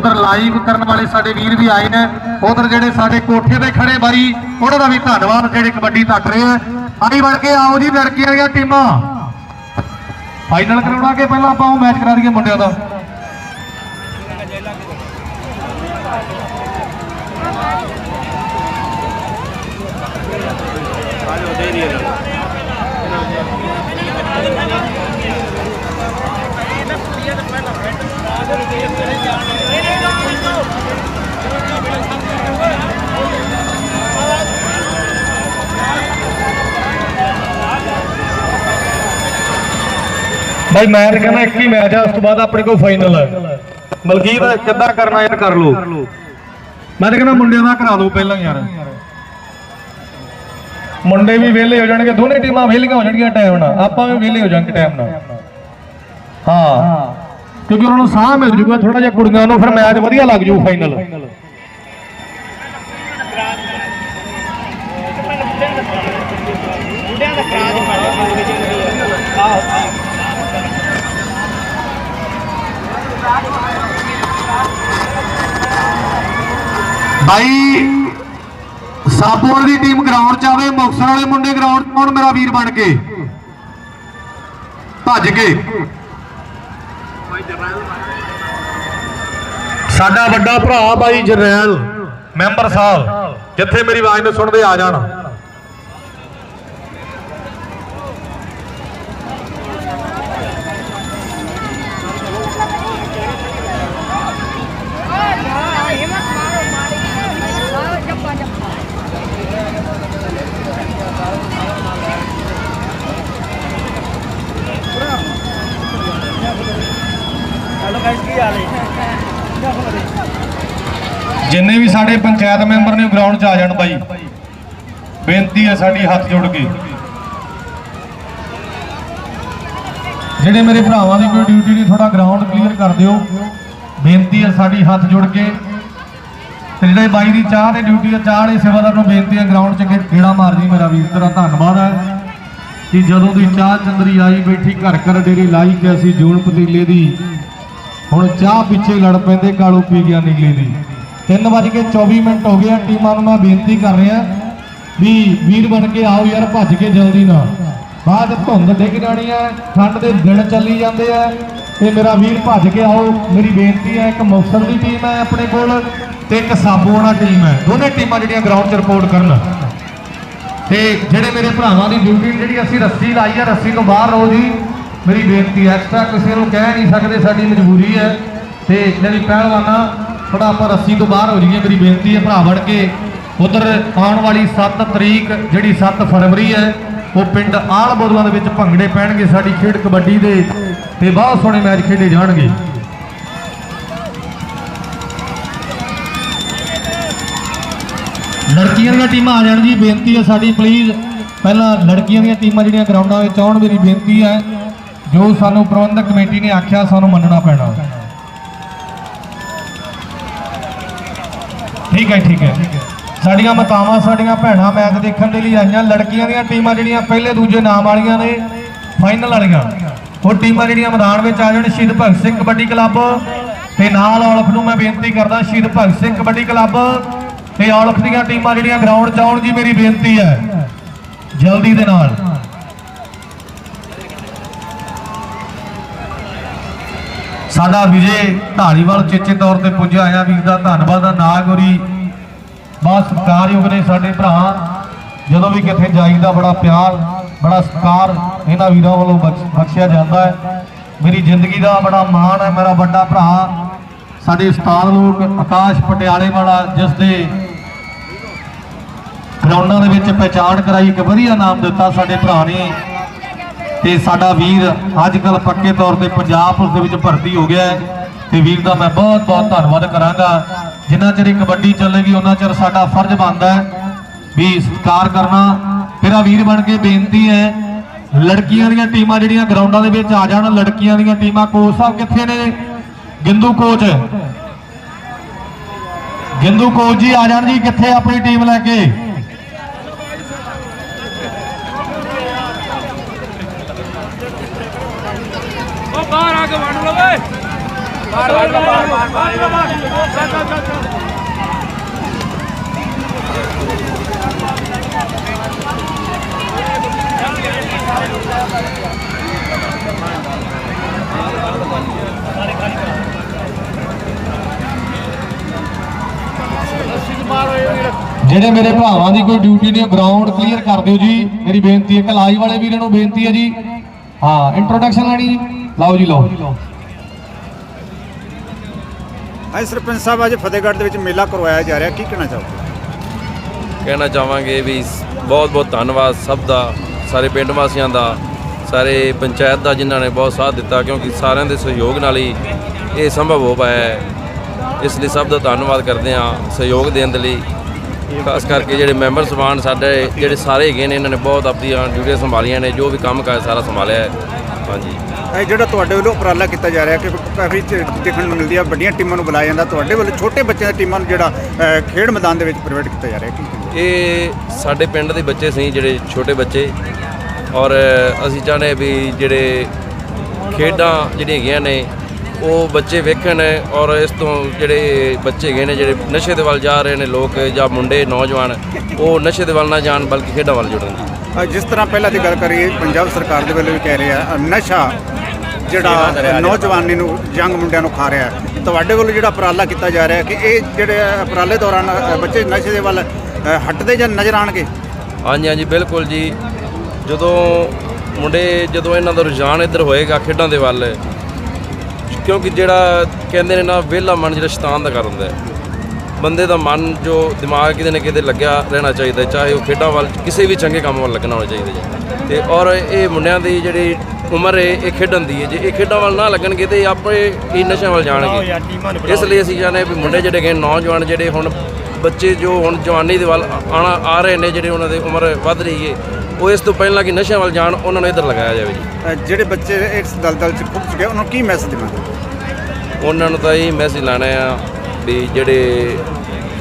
ਉਧਰ ਲਾਈਵ ਕਰਨ ਵਾਲੇ ਸਾਡੇ ਵੀਰ ਵੀ ਆਏ ਨੇ। ਉਧਰ ਜਿਹੜੇ ਸਾਡੇ ਕੋਠੇ ਤੇ ਖੜੇ ਬਾਈ, ਉਹਨਾਂ ਦਾ ਵੀ ਧੰਨਵਾਦ, ਜਿਹੜੇ ਕਬੱਡੀ ਤੱਕ ਰਹੇ ਆ। ਆਈ ਬਣ ਕੇ ਆਓ ਜੀ, ਲੜਕੀਆਂ ਦੀਆਂ ਟੀਮਾਂ। ਫਾਈਨਲ ਕਰਾਉਣਾ ਕਿ ਪਹਿਲਾਂ ਆਪਾਂ ਉਹ ਮੈਚ ਕਰਾ ਦਈਏ ਮੁੰਡਿਆਂ ਦਾ? ਭਾਈ ਮੈਂ ਤਾਂ ਕਹਿੰਦਾ ਇੱਕ ਹੀ ਮੈਚ ਆ, ਉਸ ਤੋਂ ਬਾਅਦ ਆਪਣੇ ਕੋਲ ਫਾਈਨਲ ਹੈ ਮਲਕੀਤ, ਕਿੱਦਾਂ ਕਰਨਾ ਯਾਰ, ਕਰ ਲੋ ਮੈਂ ਤਾਂ ਕਹਿੰਦਾ ਮੁੰਡਿਆਂ ਦਾ ਕਰਾ ਦਿਓ ਪਹਿਲਾਂ ਯਾਰ। ਮੁੰਡੇ ਵੀ ਵਿਹਲੇ ਹੋ ਜਾਣਗੇ, ਦੋਨੇ ਟੀਮਾਂ ਵਿਹਲੀਆਂ ਹੋ ਜਾਣਗੀਆਂ ਟਾਈਮ ਨਾਲ। ਆਪਾਂ ਵੀ ਵਿਹਲੇ ਹੋ ਜਾਣਗੇ ਟਾਈਮ ਨਾਲ। ਹਾਂ। ਕਿਉਂਕਿ ਉਹਨਾਂ ਨੂੰ ਸਾਹ ਮਿਲ ਜੂਗਾ ਥੋੜਾ ਜਿਹਾ ਕੁੜੀਆਂ ਨੂੰ, ਫਿਰ ਮੈਚ ਵਧੀਆ ਲੱਗ ਜੂ ਫਾਈਨਲ ਭਾਈ ਸਾਪੋਰ ਦੀ ਟੀਮ ਗਰਾਊਂਡ 'ਚ ਆਵੇ, ਮੁਕਤਸਰ ਵਾਲੇ ਮੁੰਡੇ ਗਰਾਊਂਡ 'ਚ ਮੇਰਾ ਵੀਰ ਬਣ ਕੇ। ਭੱਜ ਕੇ। ਸਾਡਾ ਵੱਡਾ ਭਰਾ ਬਾਈ ਜਰਨੈਲ। ਮੈਂਬਰ ਸਾਹਿਬ ਜਿੱਥੇ ਮੇਰੀ ਆਵਾਜ਼ ਨੂੰ ਸੁਣਦੇ ਆ ਜਾਣ। ਜਿੰਨੇ ਵੀ ਸਾਡੇ ਪੰਚਾਇਤ ਮੈਂਬਰ ਨੇ ਗਰਾਊਂਡ 'ਚ ਆ ਜਾਣ ਬਾਈ, ਬੇਨਤੀ ਹੈ ਸਾਡੀ ਹੱਥ ਜੋੜ ਕੇ। ਜਿਹੜੇ ਮੇਰੇ ਭਰਾਵਾਂ ਦੀ ਕੋਈ ਡਿਊਟੀ ਨਹੀਂ ਥੋੜਾ ਗਰਾਊਂਡ ਕਲੀਅਰ ਕਰ ਦਿਓ। ਬੇਨਤੀ ਹੈ ਸਾਡੀ ਹੱਥ ਜੋੜ ਕੇ। ਤੇ ਜਿਹੜੇ ਬਾਈ ਦੀ ਚਾਹ ਤੇ ਡਿਊਟੀ ਹੈ, ਚਾਹ ਵਾਲੇ ਸੇਵਾਦਾਰ ਨੂੰ ਬੇਨਤੀ ਹੈ ਗਰਾਊਂਡ 'ਚ ਗੇੜਾ ਮਾਰ ਜੀ, ਮੇਰਾ ਵੀਰ, ਤੇਰਾ ਧੰਨਵਾਦ ਹੈ। ਕਿ ਜਦੋਂ ਦੀ ਚਾਹ ਚੰਦਰੀ ਆਈ, ਬੈਠੀ ਘਰ ਘਰ ਡੇਰੀ ਲਾਈ ਕਿ ਅਸੀਂ ਜੂਣ ਪਤੀਲੇ ਦੀ ਹੁਣ ਚਾਹ ਪਿੱਛੇ ਲੜ ਪੈਂਦੇ ਕਾਲੂ ਪੀ ਗਿਆ ਨੀਲੇ ਦੀ। 3:24 ਮਿੰਟ ਹੋ ਗਏ ਆ, ਟੀਮਾਂ ਨੂੰ ਮੈਂ ਬੇਨਤੀ ਕਰ ਰਿਹਾ ਵੀ ਵੀਰ ਬਣ ਕੇ ਆਓ ਯਾਰ, ਭੱਜ ਕੇ ਜਲਦੀ ਨਾ ਬਾਅਦ ਧੁੰਦ ਡਿੱਗ ਜਾਣੀ ਹੈ ਠੰਡ ਦੇ ਦਿਨ ਚੱਲੀ ਜਾਂਦੇ ਆ। ਤੇ ਮੇਰਾ ਵੀਰ ਭੱਜ ਕੇ ਆਓ, ਮੇਰੀ ਬੇਨਤੀ ਹੈ, ਇੱਕ ਮੁਕਤਸਰ ਦੀ ਟੀਮ ਹੈ ਆਪਣੇ ਕੋਲ ਤੇ ਇੱਕ ਸਾਬੋਣਾ ਟੀਮ ਹੈ। ਦੋਨੇ ਟੀਮਾਂ ਜਿਹੜੀਆਂ ਗਰਾਊਂਡ 'ਚ ਰਿਪੋਰਟ ਕਰਨ। ਤੇ ਜਿਹੜੇ ਮੇਰੇ ਭਰਾਵਾਂ ਦੀ ਡਿਊਟੀ ਜਿਹੜੀ ਅਸੀਂ ਰੱਸੀ ਲਾਈ ਹੈ ਰੱਸੀ ਤੋਂ ਬਾਹਰ ਰਹੋ ਜੀ ਮੇਰੀ ਬੇਨਤੀ ਹੈ ਐਕਸਟਰਾ ਕਿਸੇ ਨੂੰ ਕਹਿ ਨਹੀਂ ਸਕਦੇ, ਸਾਡੀ ਮਜਬੂਰੀ ਹੈ। ਤੇ ਜਿਹੜੀ ਪਹਿਲਵਾਨਾ ਥੋੜਾ ਆਪਾਂ ਰੱਸੀ ਤੋਂ ਬਾਹਰ ਹੋ ਜਾਈਏ, ਮੇਰੀ ਬੇਨਤੀ ਹੈ, ਭਰਾ ਬਣ ਕੇ। ਉਧਰ ਆਉਣ ਵਾਲੀ 7 ਤਰੀਕ, ਜਿਹੜੀ 7 ਫਰਵਰੀ ਹੈ, ਉਹ ਪਿੰਡ ਆਲ ਬੋਦਲਾਂ ਦੇ ਵਿੱਚ ਭੰਗੜੇ ਪੈਣਗੇ, ਸਾਡੀ ਖੇਡ ਕਬੱਡੀ ਦੇ। ਤੇ ਬਹੁਤ ਸੋਹਣੇ ਮੈਚ ਖੇਡੇ ਜਾਣਗੇ। ਲੜਕੀਆਂ ਦੀਆਂ ਟੀਮਾਂ ਆ ਜਾਣ ਜੀ, ਬੇਨਤੀ ਹੈ ਸਾਡੀ ਪਲੀਜ਼ ਪਹਿਲਾਂ ਲੜਕੀਆਂ ਦੀਆਂ ਟੀਮਾਂ ਜਿਹੜੀਆਂ ਗਰਾਊਂਡਾਂ ਵਿੱਚ ਆਉਣ, ਮੇਰੀ ਬੇਨਤੀ ਹੈ। ਜੋ ਸਾਨੂੰ ਪ੍ਰਬੰਧਕ ਕਮੇਟੀ ਨੇ ਆਖਿਆ, ਸਾਨੂੰ ਮੰਨਣਾ ਪੈਣਾ। ਠੀਕ ਹੈ ਠੀਕ ਹੈ। ਸਾਡੀਆਂ ਮਾਤਾਵਾਂ, ਸਾਡੀਆਂ ਭੈਣਾਂ ਮੈਚ ਦੇਖਣ ਦੇ ਲਈ ਆਈਆਂ। ਲੜਕੀਆਂ ਦੀਆਂ ਟੀਮਾਂ ਜਿਹੜੀਆਂ ਪਹਿਲੇ ਦੂਜੇ ਨਾਮ ਵਾਲੀਆਂ ਨੇ ਫਾਈਨਲ ਵਾਲੀਆਂ। ਉਹ ਟੀਮਾਂ ਜਿਹੜੀਆਂ ਮੈਦਾਨ ਵਿੱਚ ਆ ਜਾਣ, ਸ਼ਹੀਦ ਭਗਤ ਸਿੰਘ ਕਬੱਡੀ ਕਲੱਬ। ਤੇ ਨਾਲ ਔਲਖ ਨੂੰ ਮੈਂ ਬੇਨਤੀ ਕਰਦਾ, ਸ਼ਹੀਦ ਭਗਤ ਸਿੰਘ ਕਬੱਡੀ ਕਲੱਬ ਤੇ ਔਲਖ ਦੀਆਂ ਟੀਮਾਂ ਜਿਹੜੀਆਂ ਗਰਾਊਂਡ 'ਚ ਆਉਣ ਜੀ ਮੇਰੀ ਬੇਨਤੀ ਹੈ, ਜਲਦੀ ਦੇ ਨਾਲ। ਸਾਡਾ ਵਿਜੇ ਢਾਲੀਵਾਲ ਚੇਚੇ ਤੌਰ ਤੇ ਪੁੱਜਿਆ ਆਇਆ ਵੀਰ ਦਾ ਧੰਨਵਾਦ ਆ ਨਾਗੋਰੀ ਬਹੁਤ ਸਤਿਕਾਰਯੋਗ ਨੇ ਸਾਡੇ ਭਰਾ। ਜਦੋਂ ਵੀ ਕਿੱਥੇ ਜਾਈਦਾ ਬੜਾ ਪਿਆਰ, ਬੜਾ ਸਤਿਕਾਰ ਇਹਨਾਂ ਵੀਰਾਂ ਵੱਲੋਂ ਬਖਸ਼- ਬਖਸ਼ਿਆ ਜਾਂਦਾ ਹੈ। ਮੇਰੀ ਜ਼ਿੰਦਗੀ ਦਾ ਬੜਾ ਮਾਣ ਹੈ, ਮੇਰਾ ਵੱਡਾ ਭਰਾ। ਸਾਡੇ ਉਸਤਾਦ ਲੋਕ ਆਕਾਸ਼ ਪਟਿਆਲੇ ਵਾਲਾ, ਜਿਸ ਦੇ ਗਰਾਊਂਡਾਂ ਦੇ ਵਿੱਚ ਪਹਿਚਾਣ ਕਰਾਈ ਇੱਕ ਵਧੀਆ ਨਾਮ ਦਿੱਤਾ ਸਾਡੇ ਭਰਾ ਨੇ। ਤੇ ਸਾਡਾ ਵੀਰ ਅੱਜ ਕੱਲ ਪੱਕੇ ਤੌਰ ਤੇ ਪੰਜਾਬ ਪੁਲਿਸ ਦੇ ਵਿੱਚ ਭਰਤੀ ਹੋ ਗਿਆ ਹੈ। ਤੇ ਵੀਰ ਦਾ ਮੈਂ ਬਹੁਤ ਬਹੁਤ ਧੰਨਵਾਦ ਕਰਾਂਗਾ। ਜਿੰਨਾ ਚਿਰ ਕਬੱਡੀ ਚੱਲੇਗੀ, ਉਹਨਾਂ ਚਿਰ ਸਾਡਾ ਫਰਜ਼ ਬਣਦਾ ਹੈ ਵੀ ਸਤਿਕਾਰ ਕਰਨਾ। ਤੇਰਾ ਵੀਰ ਬਣ ਕੇ ਬੇਨਤੀ ਹੈ, ਲੜਕੀਆਂ ਦੀਆਂ ਟੀਮਾਂ ਜਿਹੜੀਆਂ ਗਰਾਊਂਡਾਂ ਦੇ ਵਿੱਚ ਆ ਜਾਣ, ਲੜਕੀਆਂ ਦੀਆਂ ਟੀਮਾਂ ਕੋਚ ਸਾਹਿਬ ਕਿੱਥੇ ਨੇ? ਗਿੰਦੂ ਕੋਚ। ਗਿੰਦੂ ਕੋਚ ਜੀ ਆ ਜਾਣ ਜੀ, ਕਿੱਥੇ ਆਪਣੀ ਟੀਮ ਲੈ ਕੇ? ਬਾਹਰ ਆ ਕੇ ਵੰਡ ਲਓ ਓਏ। ਜਿਹੜੇ ਮੇਰੇ ਭਰਾਵਾਂ ਦੀ ਕੋਈ ਡਿਊਟੀ ਨਹੀਂ ਗਰਾਊਂਡ ਕਲੀਅਰ ਕਰ ਦਿਓ ਜੀ। ਮੇਰੀ ਬੇਨਤੀ ਹੈ ਕਲਾਈ ਵਾਲੇ ਵੀਰਾਂ ਨੂੰ ਬੇਨਤੀ ਹੈ ਜੀ। ਹਾਂ ਇੰਟਰੋਡਕਸ਼ਨ ਲੈਣੀ ਜੀ। ਲਓ ਜੀ ਲਓ। ਅੱਜ ਸਰਪੰਚ ਸਾਹਿਬ ਅੱਜ ਫਤਿਹਗੜ੍ਹ ਦੇ ਵਿੱਚ ਮੇਲਾ ਕਰਵਾਇਆ ਜਾ ਰਿਹਾ। ਕੀ ਕਹਿਣਾ ਚਾਹੋਗੇ? ਕਹਿਣਾ ਚਾਹਾਂਗੇ ਵੀ ਬਹੁਤ ਬਹੁਤ ਧੰਨਵਾਦ ਸਭ ਦਾ ਸਾਰੇ ਪਿੰਡ ਵਾਸੀਆਂ ਦਾ ਸਾਰੇ ਪੰਚਾਇਤ ਦਾ ਜਿਨ੍ਹਾਂ ਨੇ ਬਹੁਤ ਸਾਥ ਦਿੱਤਾ ਕਿਉਂਕਿ ਸਾਰਿਆਂ ਦੇ ਸਹਿਯੋਗ ਨਾਲ ਹੀ ਇਹ ਸੰਭਵ ਹੋ ਪਾਇਆ ਹੈ। ਇਸ ਲਈ ਸਭ ਦਾ ਧੰਨਵਾਦ ਕਰਦੇ ਹਾਂ ਸਹਿਯੋਗ ਦੇਣ ਦੇ ਲਈ। ਖਾਸ ਕਰਕੇ ਜਿਹੜੇ ਮੈਂਬਰ ਸਮਾਨ ਸਾਡੇ ਜਿਹੜੇ ਸਾਰੇ ਹੈਗੇ ਨੇ ਇਹਨਾਂ ਨੇ ਬਹੁਤ ਆਪਣੀਆਂ ਡਿਊਟੀਆਂ ਸੰਭਾਲੀਆਂ ਨੇ ਜੋ ਵੀ ਕੰਮ ਕਾਜ ਸਾਰਾ ਸੰਭਾਲਿਆ ਹੈ। ਹਾਂਜੀ ਇਹ ਜਿਹੜਾ ਤੁਹਾਡੇ ਵੱਲੋਂ ਉਪਰਾਲਾ ਕੀਤਾ ਜਾ ਰਿਹਾ ਕਿ ਕਾਫੀ ਦੇਖਣ ਨੂੰ ਮਿਲਦੀ ਆ ਵੱਡੀਆਂ ਟੀਮਾਂ ਨੂੰ ਬੁਲਾਇਆ ਜਾਂਦਾ ਤੁਹਾਡੇ ਵੱਲੋਂ ਛੋਟੇ ਬੱਚਿਆਂ ਦੀ ਟੀਮਾਂ ਨੂੰ ਜਿਹੜਾ ਖੇਡ ਮੈਦਾਨ ਦੇ ਵਿੱਚ ਪ੍ਰੋਵਾਈਡ ਕੀਤਾ ਜਾ ਰਿਹਾ ਕੀ? ਇਹ ਸਾਡੇ ਪਿੰਡ ਦੇ ਬੱਚੇ ਸੀ ਜਿਹੜੇ ਛੋਟੇ ਬੱਚੇ ਔਰ ਅਸੀਂ ਚਾਹੁੰਦੇ ਵੀ ਜਿਹੜੇ ਖੇਡਾਂ ਜਿਹੜੀਆਂ ਹੈਗੀਆਂ ਨੇ ਉਹ ਬੱਚੇ ਵੇਖਣ ਔਰ ਇਸ ਤੋਂ ਜਿਹੜੇ ਬੱਚੇ ਹੈਗੇ ਨੇ ਜਿਹੜੇ ਨਸ਼ੇ ਦੇ ਵੱਲ ਜਾ ਰਹੇ ਨੇ ਲੋਕ ਜਾਂ ਮੁੰਡੇ ਨੌਜਵਾਨ ਉਹ ਨਸ਼ੇ ਦੇ ਵੱਲ ਨਾ ਜਾਣ ਬਲਕਿ ਖੇਡਾਂ ਵੱਲ ਜੁੜਨ। ਜਿਸ ਤਰ੍ਹਾਂ ਪਹਿਲਾਂ ਦੀ ਗੱਲ ਕਰੀਏ ਪੰਜਾਬ ਸਰਕਾਰ ਦੇ ਵੱਲੋਂ ਵੀ ਕਹਿ ਰਹੇ ਆ ਨਸ਼ਾ ਜਿਹੜਾ ਨੌਜਵਾਨੀ ਨੂੰ ਯੰਗ ਮੁੰਡਿਆਂ ਨੂੰ ਖਾ ਰਿਹਾ ਹੈ। ਤੁਹਾਡੇ ਵੱਲੋਂ ਜਿਹੜਾ ਉਪਰਾਲਾ ਕੀਤਾ ਜਾ ਰਿਹਾ ਕਿ ਇਹ ਜਿਹੜੇ ਉਪਰਾਲੇ ਦੌਰਾਨ ਬੱਚੇ ਨਸ਼ੇ ਦੇ ਵੱਲ ਹਟਦੇ ਜਾਂ ਨਜ਼ਰ ਆਣਗੇ ਹਾਂਜੀ ਹਾਂਜੀ ਬਿਲਕੁਲ ਜੀ। ਜਦੋਂ ਮੁੰਡੇ ਜਦੋਂ ਇਹਨਾਂ ਦਾ ਰੁਝਾਨ ਇੱਧਰ ਹੋਏਗਾ ਖੇਡਾਂ ਦੇ ਵੱਲ ਕਿਉਂਕਿ ਜਿਹੜਾ ਕਹਿੰਦੇ ਨੇ ਨਾ ਵਿਹਲਾ ਮਨ ਜਿਹੜਾ ਸ਼ੈਤਾਨ ਦਾ ਕਰ ਹੁੰਦਾ ਹੈ। ਬੰਦੇ ਦਾ ਮਨ ਜੋ ਦਿਮਾਗ ਕਿਤੇ ਨਾ ਕਿਤੇ ਲੱਗਿਆ ਰਹਿਣਾ ਚਾਹੀਦਾ ਚਾਹੇ ਉਹ ਖੇਡਾਂ ਵੱਲ ਕਿਸੇ ਵੀ ਚੰਗੇ ਕੰਮ ਵੱਲ ਲੱਗਣਾ ਹੋਣਾ ਚਾਹੀਦਾ ਜੀ ਤੇ ਔਰ ਇਹ ਮੁੰਡਿਆਂ ਦੀ ਜਿਹੜੀ ਉਮਰ ਹੈ ਇਹ ਖੇਡਣ ਦੀ ਹੈ। ਜੇ ਇਹ ਖੇਡਾਂ ਵੱਲ ਨਾ ਲੱਗਣਗੇ ਤੇ ਆਪੇ ਹੀ ਨਸ਼ਿਆਂ ਵੱਲ ਜਾਣਗੇ। ਇਸ ਲਈ ਅਸੀਂ ਹਾਂ ਵੀ ਮੁੰਡੇ ਜਿਹੜੇ ਹੈਗੇ ਨੌਜਵਾਨ ਜਿਹੜੇ ਹੁਣ ਬੱਚੇ ਜੋ ਹੁਣ ਜਵਾਨੀ ਦੇ ਵੱਲ ਆਣਾ ਆ ਰਹੇ ਨੇ ਜਿਹੜੇ ਉਹਨਾਂ ਦੀ ਉਮਰ ਵੱਧ ਰਹੀ ਹੈ ਉਹ ਇਸ ਤੋਂ ਪਹਿਲਾਂ ਕਿ ਨਸ਼ਿਆਂ ਵੱਲ ਜਾਣ ਉਹਨਾਂ ਨੂੰ ਇੱਧਰ ਲਗਾਇਆ ਜਾਵੇ ਜੀ। ਅ, ਜਿਹੜੇ ਬੱਚੇ ਇਸ ਦਲਦਲ 'ਚ ਖੁੱਭ ਚੁੱਕੇ ਉਹਨਾਂ ਨੂੰ ਕੀ ਮੈਸੇਜ ਦੇਣਾ? ਉਹਨਾਂ ਨੂੰ ਤਾਂ ਇਹ ਮੈਸੇਜ ਲਾਣਾ ਆ ਵੀ ਜਿਹੜੇ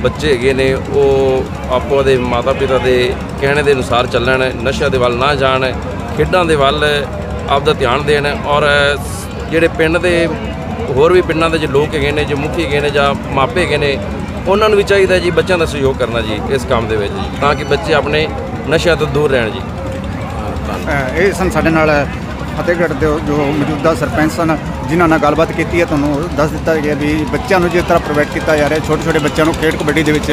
ਬੱਚੇ ਹੈਗੇ ਨੇ ਉਹ ਆਪੋ ਦੇ ਮਾਤਾ ਪਿਤਾ ਦੇ ਕਹਿਣੇ ਦੇ ਅਨੁਸਾਰ ਚੱਲਣ ਨਸ਼ਿਆਂ ਦੇ ਵੱਲ ਨਾ ਜਾਣ ਖੇਡਾਂ ਦੇ ਵੱਲ ਆਪਦਾ ਧਿਆਨ ਦੇਣ ਔਰ ਜਿਹੜੇ ਪਿੰਡ ਦੇ ਹੋਰ ਵੀ ਪਿੰਡਾਂ ਦੇ ਜੋ ਲੋਕ ਹੈਗੇ ਨੇ ਜੋ ਮੁਖੀ ਹੈਗੇ ਨੇ ਜਾਂ ਮਾਪੇ ਹੈਗੇ ਨੇ ਉਹਨਾਂ ਨੂੰ ਵੀ ਚਾਹੀਦਾ ਜੀ ਬੱਚਿਆਂ ਦਾ ਸਹਿਯੋਗ ਕਰਨਾ ਜੀ ਇਸ ਕੰਮ ਦੇ ਵਿੱਚ ਜੀ ਤਾਂ ਕਿ ਬੱਚੇ ਆਪਣੇ ਨਸ਼ਿਆਂ ਤੋਂ ਦੂਰ ਰਹਿਣ ਜੀ। ਇਹ ਸਨ ਸਾਡੇ ਨਾਲ ਫਤਿਹਗੜ੍ਹ ਦੇ ਜੋ ਮੌਜੂਦਾ ਸਰਪੰਚ ਸਨ ਜਿਨ੍ਹਾਂ ਨਾਲ ਗੱਲਬਾਤ ਕੀਤੀ ਹੈ ਤੁਹਾਨੂੰ ਦੱਸ ਦਿੱਤਾ ਗਿਆ ਵੀ ਬੱਚਿਆਂ ਨੂੰ ਜਿਸ ਤਰ੍ਹਾਂ ਪ੍ਰੋਵਾਈਡ ਕੀਤਾ ਜਾ ਰਿਹਾ ਛੋਟੇ ਛੋਟੇ ਬੱਚਿਆਂ ਨੂੰ ਖੇਡ ਕਬੱਡੀ ਦੇ ਵਿੱਚ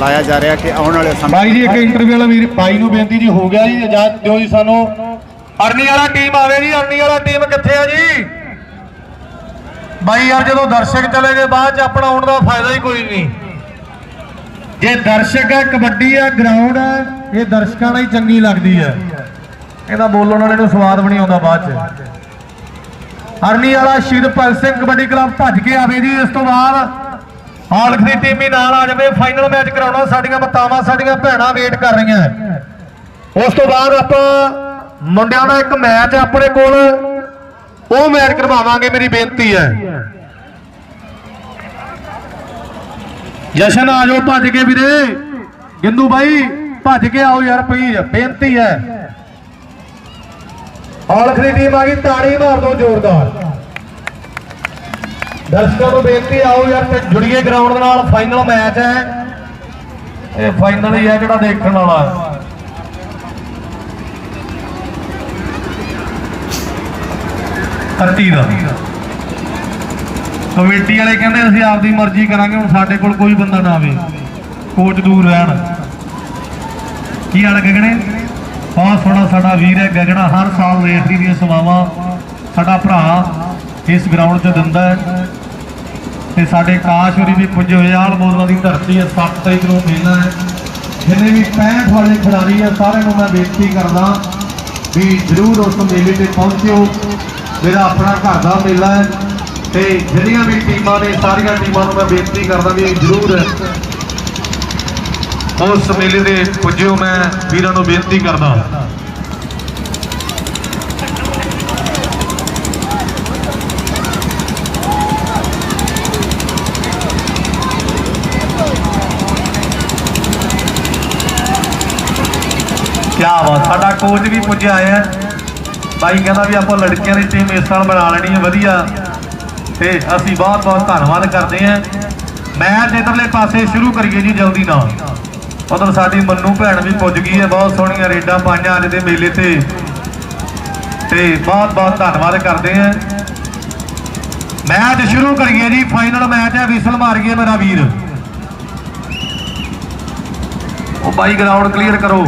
ਲਾਇਆ ਜਾ ਰਿਹਾ ਕਿ ਆਉਣ ਵਾਲੇ ਸਮੇਂ ਬਾਈ ਜੀ ਇੱਕ ਇੰਟਰਵਿਊ ਵਾਲਾ ਵੀਰ ਬਾਈ ਨੂੰ ਬੇਨਤੀ ਜੀ ਹੋ ਗਿਆ ਜੀ ਇਜਾਜ਼ਤ ਦਿਓ ਜੀ ਸਾਨੂੰ। ਅਰਨੀ ਵਾਲਾ ਟੀਮ ਆਵੇ ਜੀ ਅਰਨੀ ਵਾਲਾ ਟੀਮ ਕਿੱਥੇ ਆ ਜੀ? ਬਾਈ ਯਾਰ, ਜਦੋਂ ਦਰਸ਼ਕ ਚਲੇ ਗਏ, ਬਾਅਦ ਚ ਆਪਣਾ ਆਉਣ ਦਾ ਫਾਇਦਾ ਹੀ ਕੋਈ ਨਹੀਂ। ਜੇ ਦਰਸ਼ਕ ਹੈ ਕਬੱਡੀ ਹੈ ਗਰਾਊਂਡ ਹੈ ਇਹ ਦਰਸ਼ਕਾਂ ਨਾਲ ਹੀ ਚੰਗੀ ਲੱਗਦੀ ਹੈ ਇਹਦਾ ਬੋਲਣ ਵਾਲੇ ਨੂੰ ਸਵਾਦ ਵੀ ਨਹੀਂ ਆਉਂਦਾ ਬਾਅਦ ਚ। ਹਰਨੀ ਵਾਲਾ ਸ਼ਹੀਦ ਭਗਤ ਸਿੰਘ ਕਬੱਡੀ ਕਲੱਬ ਭੱਜ ਕੇ ਆਵੇ ਜੀ, ਇਸ ਤੋਂ ਬਾਅਦ ਹਾਲਖ ਦੀ ਟੀਮ ਹੀ ਨਾਲ ਆ ਜਾਵੇ ਫਾਈਨਲ ਮੈਚ ਕਰਾਉਣਾ, ਸਾਡੀਆਂ ਮਤਾਵਾਂ, ਸਾਡੀਆਂ ਭੈਣਾਂ ਵੇਟ ਕਰ ਰਹੀਆਂ। ਉਸ ਤੋਂ ਬਾਅਦ ਆਪਾਂ ਮੁੰਡਿਆਂ ਦਾ ਇੱਕ ਮੈਚ ਆਪਣੇ ਕੋਲ ਉਹ ਮੈਚ ਕਰਵਾਵਾਂਗੇ, ਮੇਰੀ ਬੇਨਤੀ ਹੈ। ਜਸ਼ਨ, ਆ ਜਾਓ ਭੱਜ ਕੇ ਵੀਰੇ। ਗਿੰਦੂ ਬਾਈ, ਭੱਜ ਕੇ ਆਓ ਯਾਰ ਪਲੀਜ਼ ਬੇਨਤੀ ਹੈ। ਹਾਲਖ ਦੀ ਟੀਮ ਆ ਗਈ, ਤਾੜੀ ਮਾਰ ਦਿਓ ਜ਼ੋਰਦਾਰ। ਦਰਸ਼ਕਾਂ ਨੂੰ ਬੇਨਤੀ ਆਓ ਯਾਰ, ਤੇ ਜੁੜੀਏ ਗਰਾਊਂਡ ਦੇ ਨਾਲ ਫਾਈਨਲ ਮੈਚ ਹੈ। ਇਹ ਫਾਈਨਲ ਹੀ ਹੈ ਜਿਹੜਾ ਦੇਖਣ ਵਾਲਾ ਹੈ। ਧਰਤੀ ਦਾ। ਕਮੇਟੀ ਵਾਲੇ ਕਹਿੰਦੇ ਅਸੀਂ ਆਪਦੀ ਮਰਜ਼ੀ ਕਰਾਂਗੇ, ਹੁਣ ਸਾਡੇ ਕੋਲ ਕੋਈ ਬੰਦਾ ਨਾ ਆਵੇ। ਕੋਚ ਦੂਰ ਰਹਿਣ। ਕੀ ਹਾਲ ਗਗਣੇ ਬਹੁਤ ਸੋਹਣਾ ਸਾਡਾ ਵੀਰ ਹੈ ਗਗਣਾ ਹਰ ਸਾਲ ਰੇਸਰੀ ਦੀਆਂ ਸੇਵਾਵਾਂ ਸਾਡਾ ਭਰਾ ਇਸ ਗਰਾਊਂਡ 'ਚ ਦਿੰਦਾ ਹੈ। ਤੇ ਸਾਡੇ ਕਾਸ਼ ਹੋਰੀ ਵੀ ਪੁੱਜੇ ਹੋਏ ਆਲ ਮੋਦਲਾ ਦੀ ਧਰਤੀ ਹੈ 7 ਤਰੀਕ ਨੂੰ ਮੇਲਾ ਹੈ। ਜਿੰਨੇ ਵੀ 65 ਵਾਲੇ ਖਿਡਾਰੀ ਆ, ਸਾਰਿਆਂ ਨੂੰ ਮੈਂ ਬੇਨਤੀ ਕਰਦਾ ਵੀ ਜਰੂਰ ਉਸ ਮੇਲੇ ਤੇ ਪਹੁੰਚਿਓ। ਮੇਰਾ ਆਪਣਾ ਘਰ ਦਾ ਮੇਲਾ ਹੈ ਤੇ ਜਿਹੜੀਆਂ ਵੀ ਟੀਮਾਂ ਨੇ, ਸਾਰੀਆਂ ਟੀਮਾਂ ਨੂੰ ਮੈਂ ਬੇਨਤੀ ਕਰਦਾ ਵੀ ਜਰੂਰ ਉਸ ਮੇਲੇ ਦੇ ਪੁੱਜਿਓ ਮੈਂ ਵੀਰਾਂ ਨੂੰ ਬੇਨਤੀ ਕਰਦਾ। ਕਿਆ ਬਾਤ, ਸਾਡਾ ਕੋਚ ਵੀ ਪੁੱਜਿਆ ਹੈ। ਬਾਈ ਕਹਿੰਦਾ ਵੀ ਆਪਾਂ ਲੜਕੀਆਂ ਦੀ ਟੀਮ ਇਸ ਸਾਲ ਬਣਾ ਲੈਣੀ ਹੈ, ਵਧੀਆ। ਤੇ ਅਸੀਂ ਬਹੁਤ ਬਹੁਤ ਧੰਨਵਾਦ ਕਰਦੇ ਹਾਂ। ਮੈਚ ਇਧਰਲੇ ਪਾਸੇ ਸ਼ੁਰੂ ਕਰੀਏ ਜੀ ਜਲਦੀ ਨਾਲ। ਉਧਰ ਸਾਡੀ ਮੰਨੂ ਭੈਣ ਵੀ ਪੁੱਜ ਗਈ ਹੈ, ਬਹੁਤ ਸੋਹਣੀਆਂ ਰੇਡਾਂ ਪਾਈਆਂ ਅੱਜ ਦੇ ਮੇਲੇ ਤੇ। ਤੇ ਬਹੁਤ ਬਹੁਤ ਧੰਨਵਾਦ ਕਰਦੇ ਹਾਂ। ਮੈਚ ਸ਼ੁਰੂ ਕਰੀਏ ਜੀ ਫਾਈਨਲ ਮੈਚ ਹੈ, ਵਿਸਲ ਮਾਰੀਏ ਮੇਰਾ ਵੀਰ। ਉਹ ਬਾਈ ਗਰਾਊਂਡ ਕਲੀਅਰ ਕਰੋ।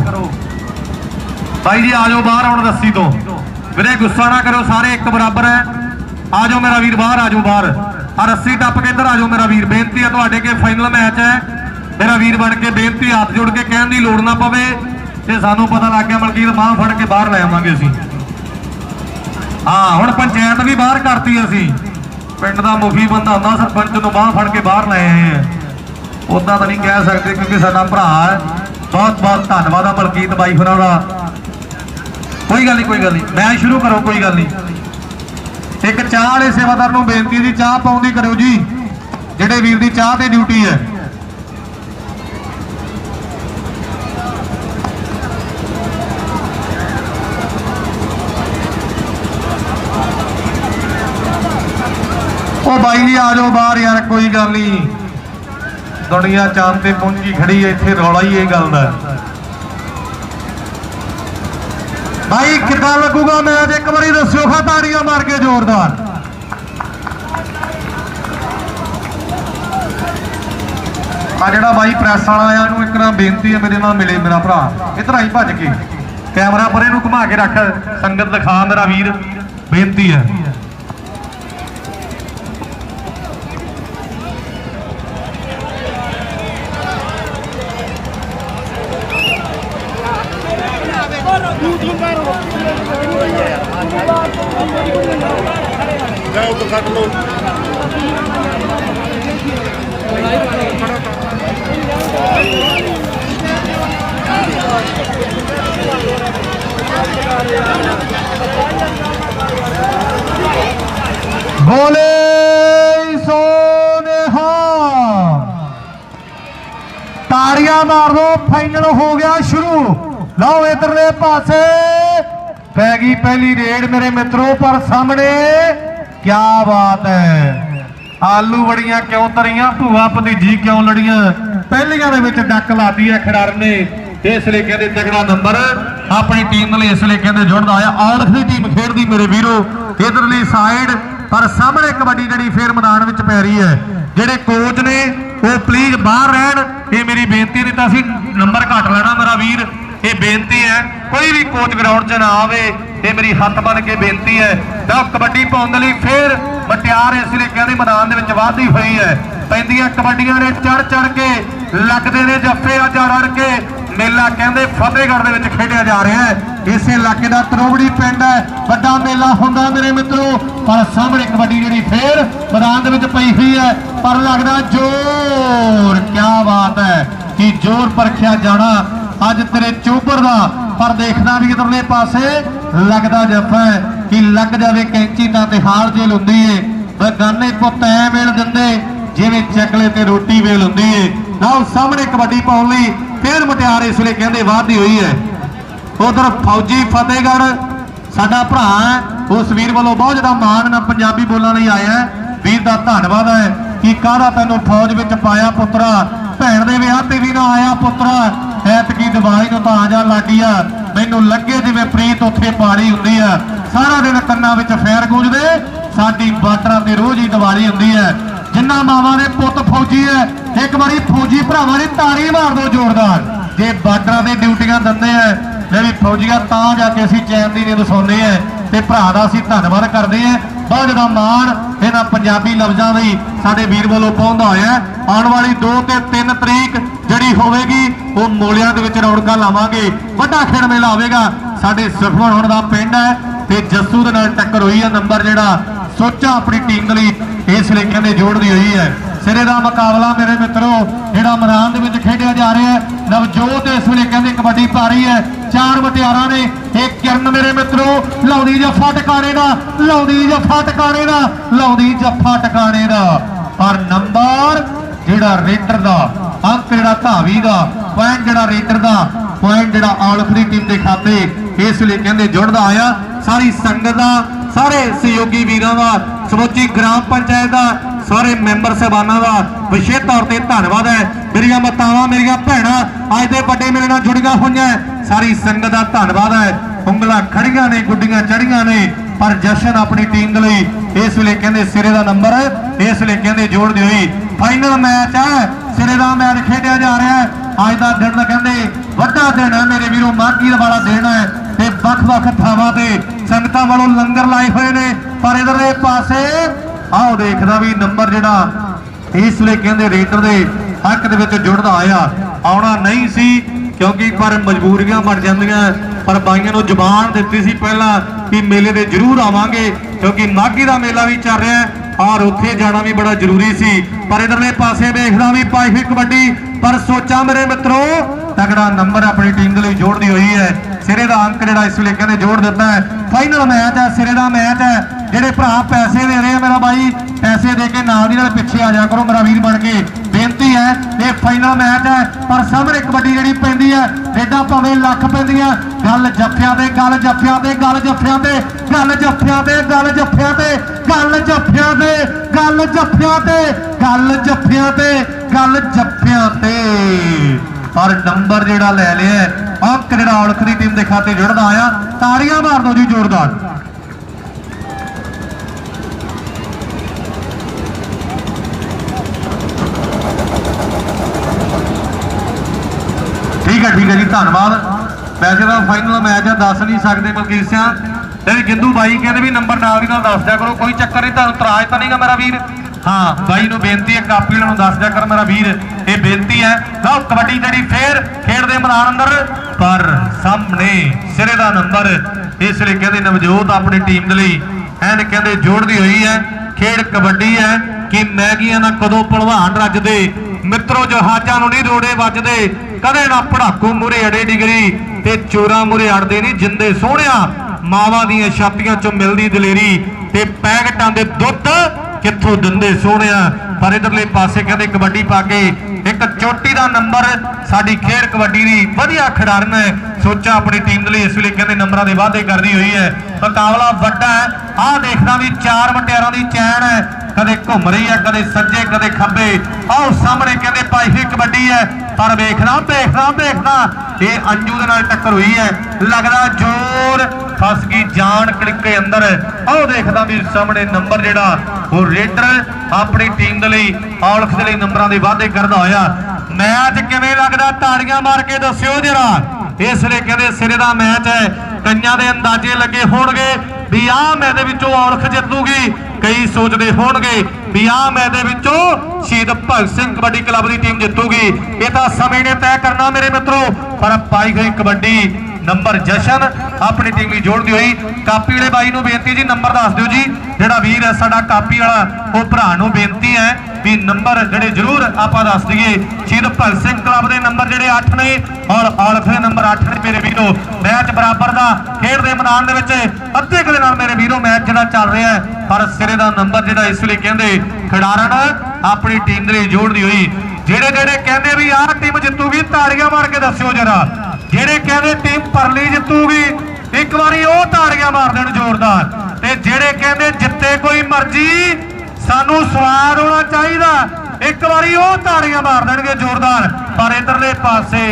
ਬਾਈ ਜੀ ਆ ਜਾਓ ਬਾਹਰ ਹੁਣ ਰੱਸੀ ਤੋਂ। ਵੀਰੇ, ਗੁੱਸਾ ਨਾ ਕਰੋ ਸਾਰੇ, ਇੱਕ ਬਰਾਬਰ ਹੈ। ਆ ਜਾਓ ਮੇਰਾ ਵੀਰ ਬਾਹਰ ਆ ਜਾਓ ਬਾਹਰ। ਆ ਰੱਸੀ ਟੱਪ ਕੇ ਇੱਧਰ ਆ ਜਾਓ ਮੇਰਾ ਵੀਰ। ਬੇਨਤੀ ਹੈ ਤੁਹਾਡੇ ਕੇ ਫਾਈਨਲ ਮੈਚ ਹੈ। ਮੇਰਾ ਵੀਰ ਬਣ ਕੇ ਬੇਨਤੀ, ਹੱਥ ਜੋੜ ਕੇ ਕਹਿਣ ਦੀ ਲੋੜ ਨਾ ਪਵੇ। ਤੇ ਸਾਨੂੰ ਪਤਾ ਲੱਗ ਗਿਆ ਮਲਕੀਤ, ਬਾਹ ਫੜ ਕੇ ਬਾਹਰ ਲੈ ਆਵਾਂਗੇ ਅਸੀਂ। ਹਾਂ, ਹੁਣ ਪੰਚਾਇਤ ਵੀ ਬਾਹਰ ਕਰਤੀ ਅਸੀਂ। ਪਿੰਡ ਦਾ ਮੁਖੀ ਬੰਦਾ ਹੁੰਦਾ, ਸਰਪੰਚ ਨੂੰ ਬਾਹ ਫੜ ਕੇ ਬਾਹਰ ਲੈ ਆਏ ਆ। ਉਦਾਂ ਤਾਂ ਨਹੀਂ ਕਹਿ ਸਕਦੇ ਕਿਉਂਕਿ ਸਾਡਾ ਭਰਾ ਹੈ। ਬਹੁਤ ਬਹੁਤ ਧੰਨਵਾਦ ਆ ਮਲਕੀਤ ਬਾਈ ਹੋਰਾਂ ਦਾ। ਕੋਈ ਗੱਲ ਨਹੀਂ, ਕੋਈ ਗੱਲ ਨਹੀਂ। ਮੈਂ ਸ਼ੁਰੂ ਕਰੋ, ਕੋਈ ਗੱਲ ਨਹੀਂ। ਇੱਕ ਚਾਹ ਵਾਲੇ ਸੇਵਾਦਾਰ ਨੂੰ ਬੇਨਤੀ ਜੀ, ਚਾਹ ਪਾਉਂਦੀ ਕਰਿਓ ਜੀ। ਜਿਹੜੇ ਵੀਰ ਦੀ ਚਾਹ ਤੇ ਡਿਊਟੀ ਹੈ। ਉਹ ਬਾਈ ਜੀ, ਆ ਜਾਓ ਬਾਹਰ ਯਾਰ, ਕੋਈ ਗੱਲ ਨਹੀਂ। ਦੁਨੀਆ ਚਾਂਦ ਤੇ ਪਹੁੰਚੀ ਖੜੀ ਇੱਥੇ ਰੌਲਾ ਹੀ ਇਹ ਗੱਲ ਦਾ ਭਾਈ ਕਿੱਦਾਂ ਲੱਗੂਗਾ ਮੈਚ? ਇੱਕ ਵਾਰੀ ਦੱਸਿਓ ਖਾ ਤਾੜੀਆਂ ਮਾਰ ਕੇ ਜ਼ੋਰਦਾਰ। ਆ ਜਿਹੜਾ ਬਾਈ ਪ੍ਰੈਸ ਵਾਲਾ ਆ ਇਹਨੂੰ ਇੱਕ ਨਾ ਬੇਨਤੀ ਹੈ ਮੇਰੇ ਨਾਲ ਮਿਲੇ, ਮੇਰਾ ਭਰਾ। ਇਧਰ ਆਈ ਭੱਜ ਕੇ। ਕੈਮਰਾ ਪਰੇ ਨੂੰ ਘੁਮਾ ਕੇ ਰੱਖ। ਸੰਗਤ ਦਿਖਾ ਮੇਰਾ ਵੀਰ, ਬੇਨਤੀ ਹੈ। ਬੋਲੇ ਸੋਨੇਹਾ। ਤਾੜੀਆਂ ਮਾਰ ਦੋ ਫਾਈਨਲ ਹੋ ਗਿਆ ਸ਼ੁਰੂ। ਲਓ ਇਧਰਲੇ ਪਾਸੇ। ਪੈ ਗਈ ਪਹਿਲੀ ਰੇਡ ਮੇਰੇ ਮਿੱਤਰੋ, ਪਰ ਸਾਹਮਣੇ ਕੀ ਬਾਤ ਹੈ। ਆਲੂ ਵੜੀਆਂ ਕਿਉਂ ਤਰੀਆਂ ਭੂਆ ਭਤੀਜੀ ਕਿਉਂ ਲੜੀਆਂ? ਪਹਿਲੀਆਂ ਦੇ ਵਿੱਚ ਡੱਕ ਲਾਤੀ ਹੈ ਖਿਡਾਰਨ ਨੇ। ਇਸ ਲਈ ਕਹਿੰਦੇ ਤਗੜਾ ਨੰਬਰ। ਆਪਣੀ ਟੀਮ ਲਈ ਇਸ ਲਈ ਕਹਿੰਦੇ ਜੁੜਦਾ ਆਇਆ ਔਲਖ ਦੀ ਟੀਮ ਖੇਡਦੀ, ਮੇਰੇ ਵੀਰੋ। ਇਧਰਲੀ ਸਾਈਡ ਪਰ ਸਾਹਮਣੇ ਕਬੱਡੀ ਜਿਹੜੀ ਫੇਰ ਮੈਦਾਨ ਵਿੱਚ ਪੈ ਰਹੀ ਹੈ। ਜਿਹੜੇ ਕੋਚ ਨੇ, ਉਹ ਪਲੀਜ਼ ਬਾਹਰ ਰਹਿਣ। ਇਹ ਮੇਰੀ ਬੇਨਤੀ ਨਹੀਂ ਤਾਂ ਅਸੀਂ ਨੰਬਰ ਘੱਟ ਲੈਣਾ, ਮੇਰਾ ਵੀਰ। ਇਹ ਬੇਨਤੀ ਹੈ, ਕੋਈ ਵੀ ਕੋਚ ਗਰਾਊਂਡ 'ਚ ਨਾ ਆਵੇ, ਇਹ ਮੇਰੀ ਹੱਥ ਬਨ ਕੇ ਬੇਨਤੀ ਹੈ। ਤਾਂ ਕਬੱਡੀ ਪਾਉਣ ਦੇ ਲਈ ਫੇਰ ਮਟਿਆਰ ਇਸ ਲਈ ਕਹਿੰਦੇ ਮੈਦਾਨ ਦੇ ਵਿੱਚ ਵਾਧੀ ਹੋਈ ਹੈ। ਪੈਂਦੀਆਂ ਕਬੱਡੀਆਂ ਨੇ ਚੜ ਚੜ ਕੇ, ਲੱਗਦੇ ਨੇ ਜੱਫੇ ਆ ਰੜ ਕੇ, ਮੇਲਾ ਕਹਿੰਦੇ ਫਤਿਹਗੜ੍ਹ ਦੇ ਵਿੱਚ ਖੇਡਿਆ ਜਾ ਰਿਹਾ ਹੈ। ਇਸੇ ਇਲਾਕੇ ਦਾ ਤਰੋਬੜੀ ਪਿੰਡ ਹੈ, ਵੱਡਾ ਮੇਲਾ ਹੁੰਦਾ ਮੇਰੇ ਮਿੱਤਰੋ, ਪਰ ਸਾਹਮਣੇ ਕਬੱਡੀ ਜਿਹੜੀ ਫੇਰ ਮੈਦਾਨ ਦੇ ਵਿੱਚ ਪਈ ਹੋਈ ਹੈ। ਪਰ ਲੱਗਦਾ ਜ਼ੋਰ ਕੀ ਬਾਤ ਹੈ ਕਿ ਜ਼ੋਰ ਪਰਖਿਆ ਜਾਣਾ ਅੱਜ ਤੇਰੇ ਚੋਬਰ ਦਾ ਪਰ ਦੇਖਦਾ ਵੀ ਇਧਰਲੇ ਪਾਸੇ ਲੱਗਦਾ ਜੱਫਾ ਕਿ ਲੱਗ ਜਾਵੇ ਕੈਂਚੀ ਤਾਂ ਤੇ ਹਾਰ ਜੇਲ ਹੁੰਦੀ ਏ। ਬਗਾਨੇ ਪੁੱਤ ਐ ਮਿਲ ਦਿੰਦੇ, ਜਿਵੇਂ ਚੱਕਲੇ ਤੇ ਰੋਟੀ ਵੇਲ ਹੁੰਦੀ ਏ। ਲਓ ਸਾਹਮਣੇ ਕਬੱਡੀ ਪਾਉਣ ਲਈ ਫੇਰ ਮਟਿਆਰ ਇਸ ਲਈ ਕਹਿੰਦੇ ਵਾਧੀ ਹੋਈ ਹੈ। ਉਧਰ ਫੌਜੀ ਫਤਿਹਗੜ੍ਹ, ਸਾਡਾ ਭਰਾ ਹੈ, ਉਸ ਵੀਰ ਵੱਲੋਂ ਬਹੁਤ ਜ਼ਿਆਦਾ ਮਾਣ ਨਾਲ ਪੰਜਾਬੀ ਬੋਲਣ ਲਈ ਆਇਆ ਹੈ। ਵੀਰ ਦਾ ਧੰਨਵਾਦ ਹੈ ਕਿ ਕਾਹਦਾ ਤੈਨੂੰ ਫੌਜ ਵਿੱਚ ਪਾਇਆ ਪੁੱਤਰਾ। ਭੈਣ ਦੇ ਵਿਆਹ ਤੇ ਵੀ ਨਾ ਆਇਆ ਪੁੱਤਰਾ। ਐਤਕੀ ਦੀਵਾਲੀ ਨੂੰ ਤਾਂ ਆ ਜਾ ਆ। ਮੈਨੂੰ ਲੱਗੇ ਜਿਵੇਂ ਪ੍ਰੀਤ ਉੱਥੇ ਪਾਲੀ ਹੁੰਦੀ ਆ। ਸਾਰਾ ਦਿਨ ਕੰਨਾਂ ਵਿੱਚ ਫੈਰ ਗੂੰਜਦੇ, ਸਾਡੀ ਬਾਰਡਰਾਂ ਤੇ ਰੋਜ਼ ਹੀ ਦੀਵਾਲੀ ਹੁੰਦੀ ਹੈ ਜਿੰਨਾ ਮਾਵਾਂ ਦੇ ਪੁੱਤ ਫੌਜੀ ਹੈ ਇੱਕ ਵਾਰੀ ਫੌਜੀ ਭਰਾਵਾਂ ਦੀ ਤਾੜੀ ਮਾਰ ਦਿਓ ਜ਼ੋਰਦਾਰ। ਜੇ ਬਾਰਡਰਾਂ ਤੇ ਡਿਊਟੀਆਂ ਦਿੰਦੇ ਆ ਲੈ ਵੀ ਫੌਜੀਆਂ ਤਾਂ ਜਾ ਕੇ ਅਸੀਂ ਚੈਨ ਦੀ ਨੀਂਦ ਸੌਂਦੇ ਆ ਤੇ ਭਰਾ ਦਾ ਅਸੀਂ ਧੰਨਵਾਦ ਕਰਦੇ ਆ। ਬਹੁਤ ਜ਼ਿਆਦਾ ਮਾਣ ਇਹਨਾਂ ਪੰਜਾਬੀ ਲਫ਼ਜ਼ਾਂ ਲਈ ਸਾਡੇ ਵੀਰ ਵੱਲੋਂ ਪਹੁੰਚਦਾ ਹੋਇਆ, ਆਉਣ ਵਾਲੀ 2 ਤੇ 3 ਤਰੀਕ ਜਿਹੜੀ ਹੋਵੇਗੀ, ਉਹ ਮੋਲਿਆਂ ਦੇ ਵਿੱਚ ਰੌਣਕਾਂ ਲਾਵਾਂਗੇ। ਵੱਡਾ ਖੇਡ ਮੇਲਾ ਹੋਵੇਗਾ ਸਾਡੇ ਸੁਖਮਨ ਹੁਣ ਦਾ ਪਿੰਡ ਹੈ ਤੇ ਜੱਸੂ ਦੇ ਨਾਲ ਟੱਕਰ ਹੋਈ ਹੈ ਨੰਬਰ ਜਿਹੜਾ। ਸੋਚਾ ਆਪਣੀ ਟੀਮ ਦੇ ਲਈ ਇਸ ਲਈ ਕਹਿੰਦੇ ਜੋੜਦੀ ਹੋਈ ਹੈ। ਸਿਰੇ ਦਾ ਮੁਕਾਬਲਾ ਮੇਰੇ ਮਿੱਤਰੋ, ਜਿਹੜਾ ਮੈਦਾਨ ਦੇ ਵਿੱਚ ਖੇਡਿਆ ਜਾ ਰਿਹਾ ਹੈ। ਨਵਜੋਤ ਇਸ ਵੇਲੇ ਕਹਿੰਦੇ ਕਬੱਡੀ ਪਾ ਰਹੀ ਹੈ। ਚਾਰ ਮਟਿਆਰਾਂ ਨੇ ਇੱਕ ਕਿਰਨ ਮੇਰੇ ਮਿੱਤਰੋ, ਲਾਉਂਦੀ ਜੱਫਾ ਟਿਕਾਣੇ ਦਾ, ਲਾਉਂਦੀ ਜੱਫਾ ਟਿਕਾਣੇ ਦਾ, ਲਾਉਂਦੀ ਜੱਫਾ ਟਿਕਾਣੇ ਦਾ। ਪਰ ਨੰਬਰ ਜਿਹੜਾ ਰੇਡਰ ਦਾ ਅੰਕ ਜਿਹੜਾ ਧਾਵੀ ਦਾ, ਪੁਆਇੰਟ ਜਿਹੜਾ ਰੇਡਰ ਦਾ, ਪੁਆਇੰਟ ਜਿਹੜਾ ਆਲਫ ਟੀਮ ਦੇ ਖਾਤੇ ਇਸ ਲਈ ਕਹਿੰਦੇ ਜੁੜਦਾ ਆਇਆ। ਸਾਰੀ ਸੰਗਤ ਦਾ, ਸਾਰੇ ਸਹਿਯੋਗੀ ਵੀਰਾਂ ਦਾ, ਸਮੁੱਚੀ ਗ੍ਰਾਮ ਪੰਚਾਇਤ ਦਾ, ਸਾਰੇ ਮੈਂਬਰ ਸਹਿਬਾਨਾਂ ਦਾ ਵਿਸ਼ੇਸ਼ ਤੌਰ ਤੇ ਧੰਨਵਾਦ ਹੈ। ਮੇਰੀਆਂ ਮਾਤਾਵਾਂ, ਮੇਰੀਆਂ ਭੈਣਾਂ ਅੱਜ ਦੇ ਵੱਡੇ ਮੇਲੇ ਨਾਲ ਜੁੜੀਆਂ ਹੋਈਆਂ ਸਾਰੀ ਸੰਗਤ ਦਾ ਧੰਨਵਾਦ ਹੈ। ਉਂਗਲਾਂ ਖੜੀਆਂ ਨੇ, ਗੁੱਡੀਆਂ ਚੜੀਆਂ ਨੇ, ਪਰ ਜਸ਼ਨ ਆਪਣੀ ਟੀਮ ਦੇ ਲਈ ਇਸ ਵੇਲੇ ਕਹਿੰਦੇ ਸਿਰੇ ਦਾ ਨੰਬਰ ਇਸ ਵੇਲੇ ਕਹਿੰਦੇ ਜੋੜਦੇ ਹੋਈ ਫਾਈਨਲ ਮੈਚ ਹੈ। ਸਿਰੇ ਦਾ ਮੈਚ ਖੇਡਿਆ ਜਾ ਰਿਹਾ ਹੈ। ਅੱਜ ਦਾ ਦਿਨ ਤਾਂ ਕਹਿੰਦੇ ਵੱਡਾ ਦਿਨ ਹੈ। ਮੇਰੇ ਵੀਰੋ, ਮਾਘੀ ਦਾ ਵਾਲਾ ਦਿਨ ਹੈ ਤੇ ਵੱਖ-ਵੱਖ ਥਾਵਾਂ ਤੇ ਸੰਗਤਾਂ ਵੱਲੋਂ ਲੰਗਰ ਲਾਏ ਹੋਏ ਨੇ। ਪਰ ਇਧਰਲੇ ਪਾਸੇ ਆਓ ਦੇਖਦਾ ਵੀ ਨੰਬਰ ਜਿਹੜਾ ਇਸ ਲਈ ਕਹਿੰਦੇ ਰੇਡਰ ਦੇ ਹੱਕ ਦੇ ਵਿੱਚ ਜੁੜਦਾ ਆਇਆ। ਆਉਣਾ ਨਹੀਂ ਸੀ ਕਿਉਂਕਿ ਪਰ ਮਜਬੂਰੀਆਂ ਬਣ ਜਾਂਦੀਆਂ। ਪਰ ਬਾਈਆਂ ਨੂੰ ਜ਼ੁਬਾਨ ਦਿੱਤੀ ਸੀ ਪਹਿਲਾਂ ਕਿ ਮੇਲੇ ਤੇ ਜ਼ਰੂਰ ਆਵਾਂਗੇ ਕਿਉਂਕਿ ਮਾਘੀ ਦਾ ਮੇਲਾ ਵੀ ਚੱਲ ਰਿਹਾ ਹੈ। ਔਰ ਉੱਥੇ ਜਾਣਾ ਵੀ ਬੜਾ ਜ਼ਰੂਰੀ ਸੀ, ਪਰ ਇਧਰਲੇ ਪਾਸੇ ਵੇਖਦਾ ਵੀ ਪਾਈ ਹੋਈ ਕਬੱਡੀ, ਪਰ ਸੋਚਾਂ ਮੇਰੇ ਮਿੱਤਰੋ ਤਗੜਾ ਨੰਬਰ ਆਪਣੀ ਟੀਮ ਦੇ ਲਈ ਜੋੜਦੀ ਹੋਈ ਹੈ। ਸਿਰੇ ਦਾ ਅੰਕ ਜਿਹੜਾ ਇਸ ਵੇਲੇ ਕਹਿੰਦੇ ਜੋੜ ਦਿੱਤਾ ਹੈ। ਫਾਈਨਲ ਮੈਚ ਹੈ, ਸਿਰੇ ਦਾ ਮੈਚ ਹੈ। ਜਿਹੜੇ ਭਰਾ ਪੈਸੇ ਦੇ ਰਹੇ ਆ ਮੇਰਾ ਬਾਈ, ਪੈਸੇ ਦੇ ਕੇ ਨਾਲ ਦੀ ਨਾਲ ਪਿੱਛੇ ਆ ਜਾ ਕਰੋ ਮੇਰਾ ਵੀਰ ਬਣ ਕੇ। ਬੇਨਤੀ ਹੈ ਇਹ ਫਾਈਨਲ ਮੈਚ ਹੈ ਪਰ ਸਾਹਮਣੇ ਕਬੱਡੀ ਜਿਹੜੀ ਪੈਂਦੀ ਹੈ ਰੇਡਾਂ ਭਾਵੇਂ ਲੱਖ ਪੈਂਦੀਆਂ ਗੱਲ ਜੱਫਿਆਂ ਤੇ ਗੱਲ ਜੱਫਿਆਂ ਤੇ ਗੱਲ ਜੱਫਿਆਂ ਤੇ ਗੱਲ ਜੱਫਿਆਂ ਤੇ ਗੱਲ ਜੱਫਿਆਂ ਤੇ ਗੱਲ ਜੱਫਿਆਂ ਤੇ ਗੱਲ ਜੱਫਿਆਂ ਤੇ ਗੱਲ ਜੱਫਿਆਂ ਤੇ ਗੱਲ ਜੱਫਿਆਂ ਤੇ ਪਰ ਨੰਬਰ ਜਿਹੜਾ ਲੈ ਲਿਆ ਹੈ, ਅੰਕ ਜਿਹੜਾ ਔਲਖ ਦੀ ਟੀਮ ਦੇ ਖਾਤੇ ਜੁੜਦਾ ਆਇਆ ਤਾੜੀਆਂ ਮਾਰ ਦਿਓ ਜੀ ਜ਼ੋਰਦਾਰ। ਠੀਕ ਹੈ ਠੀਕ ਹੈ ਜੀ ਧੰਨਵਾਦ। ਵੈਸੇ ਤਾਂ ਫਾਈਨਲ ਮੈਚ ਆ, ਦੱਸ ਨਹੀਂ ਸਕਦੇ ਮਲਕੀਤ ਸਿੰਘ। ਤੇ ਗਿੰਦੂ ਬਾਈ ਕਹਿੰਦੇ ਵੀ ਨੰਬਰ ਨਾਲ ਦੀ ਨਾਲ ਦੱਸ ਦਿਆ ਕਰੋ, ਕੋਈ ਚੱਕਰ ਨਹੀਂ, ਤੁਹਾਨੂੰ ਇਤਰਾਜ਼ ਤਾਂ ਨਹੀਂਗਾ ਮੇਰਾ ਵੀਰ। ਹਾਂ, ਬਾਈ ਨੂੰ ਬੇਨਤੀ ਹੈ ਕਾਪੀ ਵਾਲਿਆਂ ਨੂੰ ਦੱਸ ਦਿਆ ਕਰ ਮੇਰਾ ਵੀਰ। ਇਹ ਬੇਨਤੀ ਹੈ। ਲਓ, ਕਬੱਡੀ ਜਿਹੜੀ ਫੇਰ ਖੇਡਦੇ ਮੈਦਾਨ ਅੰਦਰ, ਪਰ ਸਾਹਮਣੇ ਸਿਰੇ ਦਾ ਨੰਬਰ, ਇਸ ਲਈ ਕਹਿੰਦੇ ਨਵਜੋਤ ਆਪਣੀ ਟੀਮ ਦੇ ਲਈ ਐਨ ਕਹਿੰਦੇ ਜੋੜਦੀ ਹੋਈ ਹੈ। ਖੇਡ ਕਬੱਡੀ ਹੈ, ਕਿ ਮੈਗੀਆਂ ਨਾਲ ਕਦੋਂ ਭਲਵਾਨ ਰੱਜਦੇ, ਮਿੱਤਰੋ ਜਹਾਜ਼ਾਂ ਨੂੰ ਨਹੀਂ ਰੋੜੇ ਵੱਜਦੇ। ਕਦੇ ਨਾ ਪੜਾਕੂ ਮੂਰੇ ਅੜੇ ਡਿਗਰੀ ਤੇ ਚੋਰਾਂ ਮੂਰੇ ਅੜਦੇ ਨਹੀਂ ਜਿੰਦੇ ਸੋਹਣਿਆ। ਮਾਵਾਂ ਦੀਆਂ ਛਾਤੀਆਂ ਚੋਂ ਮਿਲਦੀ ਦਲੇਰੀ ਤੇ ਪੈਕਟਾਂ ਦੇ ਦੁੱਧ ਕਿੱਥੋਂ ਦਿੰਦੇ ਸੋਹਣਿਆ? ਪਰ ਇਧਰਲੇ ਪਾਸੇ ਕਹਿੰਦੇ ਕਬੱਡੀ ਪਾ ਕੇ ਇੱਕ ਚੋਟੀ ਦਾ ਨੰਬਰ ਸਾਡੀ ਖੇਡ ਕਬੱਡੀ ਦੀ ਵਧੀਆ ਖਿਡਾਰਨ ਹੈ। ਸੋਚਾ ਆਪਣੀ ਟੀਮ ਦੇ ਲਈ ਇਸ ਵੇਲੇ ਕਹਿੰਦੇ ਨੰਬਰਾਂ ਦੇ ਵਾਅਦੇ ਕਰਦੀ ਹੋਈ ਹੈ। ਮੁਕਾਬਲਾ ਵੱਡਾ ਹੈ। ਆਹ ਦੇਖਦਾ ਵੀ ਚਾਰ ਮਟਿਆਰਾਂ ਦੀ ਚੈਨ ਹੈ। ਕਦੇ ਘੁੰਮ ਰਹੀ ਹੈ ਕਦੇ ਸੱਜੇ, ਕਦੇ ਖੱਬੇ। ਆਹ ਸਾਹਮਣੇ ਕਹਿੰਦੇ ਭਾਈ ਹੋਈ ਕਬੱਡੀ ਹੈ। ਪਰ ਵੇਖਣਾ ਵੇਖਣਾ ਵੇਖਣਾ, ਇਹ ਅੰਜੂ ਦੇ ਨਾਲ ਟੱਕਰ ਹੋਈ ਹੈ। ਲੱਗਦਾ ਜ਼ੋਰ ਫਸ ਗਈ ਜਾਨ ਕੜਿੱਕੇ ਅੰਦਰ। ਆਹ ਦੇਖਦਾ ਵੀ ਸਾਹਮਣੇ ਨੰਬਰ ਜਿਹੜਾ, ਉਹ ਰੇਡਰ ਆਪਣੀ ਟੀਮ ਦੇ ਲਈ, ਔਲਖ ਦੇ ਲਈ ਨੰਬਰਾਂ ਦੇ ਵਾਅਦੇ ਕਰਦਾ ਹੋਇਆ। ਮੈਚ ਕਿਵੇਂ ਲੱਗਦਾ? ਤਾੜੀਆਂ ਮਾਰ ਕੇ ਦੱਸਿਓ ਜਰਾ। ਇਸ ਲਈ ਕਹਿੰਦੇ ਸਿਰੇ ਦਾ ਮੈਚ ਹੈ। ਕਈਆਂ ਦੇ ਅੰਦਾਜ਼ੇ ਲੱਗੇ ਹੋਣਗੇ ਵੀ ਆਹ ਮੈਚ ਦੇ ਵਿੱਚੋਂ ਔਲਖ ਜਿੱਤੂਗੀ। ਕਈ ਸੋਚਦੇ ਹੋਣਗੇ ਵੀ ਆਹ ਮੈਚ ਦੇ ਵਿੱਚੋਂ ਸ਼ਹੀਦ ਭਗਤ ਸਿੰਘ ਕਬੱਡੀ ਕਲੱਬ ਦੀ ਟੀਮ ਜਿੱਤੂਗੀ। ਇਹ ਤਾਂ ਸਮੇਂ ਨੇ ਤੈਅ ਕਰਨਾ ਮੇਰੇ ਮਿੱਤਰੋ, ਪਰ ਪਾਈ ਗਈ ਕਬੱਡੀ ਨੰਬਰ ਜਸ਼ਨ ਆਪਣੀ ਟੀਮ ਲਈ ਜੋੜਦੀ ਹੋਈ। ਕਾਪੀ ਵਾਲੇ ਬਾਈ ਨੂੰ ਬੇਨਤੀ ਜੀ, ਨੰਬਰ ਦੱਸ ਦਿਓ ਜੀ। ਜਿਹੜਾ ਵੀਰ ਹੈ, ਸਾਡਾ ਕਾਪੀ ਵਾਲਾ, ਉਹ ਭਰਾ ਨੂੰ ਬੇਨਤੀ ਹੈ ਵੀ ਨੰਬਰ ਜਿਹੜੇ ਜ਼ਰੂਰ ਆਪਾਂ ਦੱਸ ਦਈਏ। ਸ਼ਹੀਦ ਭਗਤ ਸਿੰਘ ਕਲੱਬ ਦੇ ਨੰਬਰ ਜਿਹੜੇ 8 ਨੇ, ਔਰ ਔਲਖ ਦੇ ਨੰਬਰ 8 ਨੇ ਮੇਰੇ ਵੀਰੋ। ਮੈਚ ਬਰਾਬਰ ਦਾ ਖੇਡ ਦੇ ਮੈਦਾਨ ਦੇ ਵਿੱਚ ਅੱਧੇ ਕੁ ਦੇ ਨਾਲ ਮੇਰੇ ਵੀਰੋ ਮੈਚ ਜਿਹੜਾ ਚੱਲ ਰਿਹਾ ਹੈ। ਪਰ ਸਿਰੇ ਦਾ ਨੰਬਰ ਜਿਹੜਾ ਇਸ ਲਈ ਕਹਿੰਦੇ, ਖਿਡਾਰਨ ਆਪਣੀ ਟੀਮ ਦੇ ਲਈ ਜੋੜਦੀ ਹੋਈ। ਜਿਹੜੇ ਜਿਹੜੇ ਕਹਿੰਦੇ ਵੀ ਆਹ ਟੀਮ ਜਿੱਤੂਗੀ, ਤਾੜੀਆਂ ਮਾਰ ਕੇ ਦੱਸਿਓ ਜਰਾ। ਜਿਹੜੇ ਕਹਿੰਦੇ ਟੀਮ ਪਰਲੀ ਜਿੱਤੂਗੀ, ਇੱਕ ਵਾਰੀ ਉਹ ਤਾੜੀਆਂ ਮਾਰ ਦੇਣ ਜ਼ੋਰਦਾਰ। ਤੇ ਜਿਹੜੇ ਕਹਿੰਦੇ ਜਿੱਤੇ ਕੋਈ ਮਰਜ਼ੀ, ਸਾਨੂੰ ਸਵਾਦ ਹੋਣਾ ਚਾਹੀਦਾ। ਇੱਕ ਵਾਰੀ ਉਹ ਤਾੜੀਆਂ ਮਾਰ ਦੇਣਗੇ ਜ਼ੋਰਦਾਰ। ਪਰ ਇਧਰਲੇ ਪਾਸੇ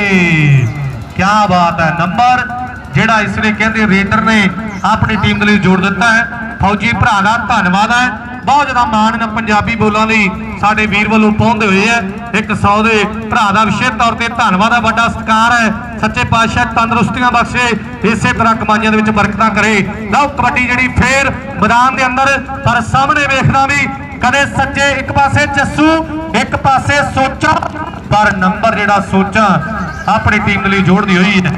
ਕੀ ਬਾਤ ਹੈ, ਨੰਬਰ ਜਿਹੜਾ ਇਸ ਲਈ ਕਹਿੰਦੇ ਰੇਡਰ ਨੇ ਆਪਣੀ ਟੀਮ ਦੇ ਲਈ ਜੋੜ ਦਿੱਤਾ ਹੈ। ਫੌਜੀ ਭਰਾ ਦਾ ਧੰਨਵਾਦ ਹੈ। ਬਹੁਤ ਜ਼ਿਆਦਾ ਮਾਣ ਨਾ ਪੰਜਾਬੀ ਬੋਲਾਂ ਲਈ ਸਾਡੇ ਵੀਰ ਵੱਲੋਂ ਪਹੁੰਚਦੇ ਹੋਏ ਹੈ। ਇੱਕ ਸੌ ਦੇ ਭਰਾ ਦਾ ਵਿਸ਼ੇਸ਼ ਤੌਰ ਤੇ ਧੰਨਵਾਦ ਹੈ ਵੱਡਾ ਸਤਿਕਾਰ ਹੈ। ਸੱਚੇ ਪਾਤਸ਼ਾਹ ਤੰਦਰੁਸਤੀਆਂ ਬਖਸ਼ੇ, ਇਸੇ ਤਰ੍ਹਾਂ ਕਮਾਈਆਂ ਦੇ ਵਿੱਚ ਬਰਕਤਾਂ ਕਰੇ। ਲਓ ਕਬੱਡੀ ਜਿਹੜੀ ਫੇਰ ਮੈਦਾਨ ਦੇ ਅੰਦਰ, ਪਰ ਸਾਹਮਣੇ ਵੇਖਦਾ ਵੀ ਕਦੇ ਸੱਜੇ ਇੱਕ ਪਾਸੇ ਜੱਸੂ, ਇੱਕ ਪਾਸੇ ਸੋਚਾ, ਪਰ ਨੰਬਰ ਜਿਹੜਾ ਸੋਚਾ, ਆਪਣੀ ਟੀਮ ਲਈ ਜੋੜਦੀ ਹੋਈ ਹੈ।